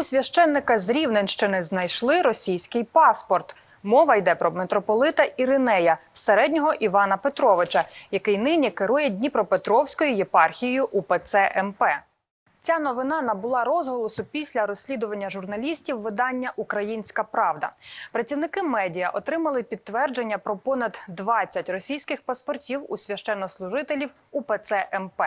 У священника з Рівненщини знайшли російський паспорт. Мова йде про митрополита Іринея, середнього Івана Петровича, який нині керує Дніпропетровською єпархією УПЦ МП. Ця новина набула розголосу після розслідування журналістів видання Українська Правда. Працівники медіа отримали підтвердження про понад 20 російських паспортів у священнослужителів УПЦ МП.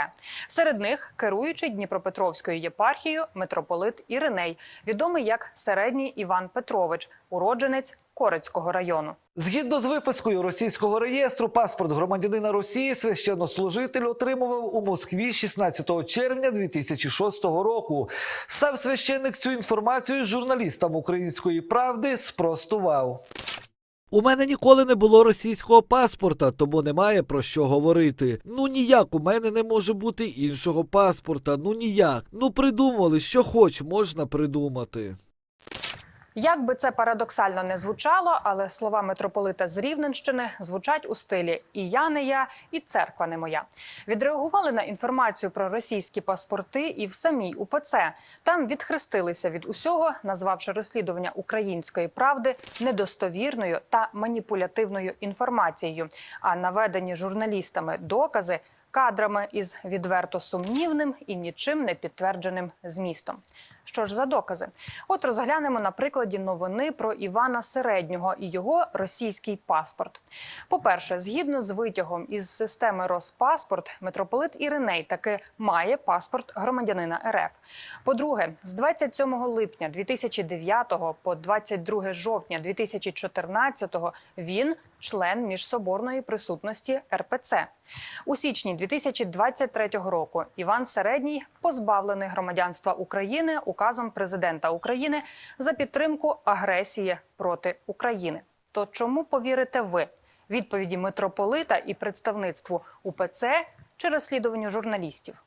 Серед них керуючий Дніпропетровською єпархією митрополит Іриней, відомий як середній Іван Петрович, уродженець Корецького району. Згідно з випискою російського реєстру, паспорт громадянина Росії священнослужитель отримував у Москві 16 червня 2006 року. Сам священник цю інформацію журналістам української правди спростував. У мене ніколи не було російського паспорта, тому немає про що говорити. Ну ніяк у мене не може бути іншого паспорта. Ну ніяк. Ну придумали, що хоч можна придумати. Як би це парадоксально не звучало, але слова митрополита з Рівненщини звучать у стилі І я не я, і церква не моя. Відреагували на інформацію про російські паспорти і в самій УПЦ. Там відхрестилися від усього, назвавши розслідування української правди недостовірною та маніпулятивною інформацією. А наведені журналістами докази кадрами із відверто сумнівним і нічим не підтвердженим змістом. Що ж за докази? От розглянемо на прикладі новини про Івана Середнього і його російський паспорт. По-перше, згідно з витягом із системи Роспаспорт, митрополит Іриней таки має паспорт громадянина РФ. По-друге, з 27 липня 2009 по 22 жовтня 2014 він член міжсоборної присутності РПЦ. У січні 2023 року Іван Середній позбавлений громадянства України указом президента України за підтримку агресії проти України. То чому повірите ви? Відповіді митрополита і представництву УПЦ чи розслідуванню журналістів?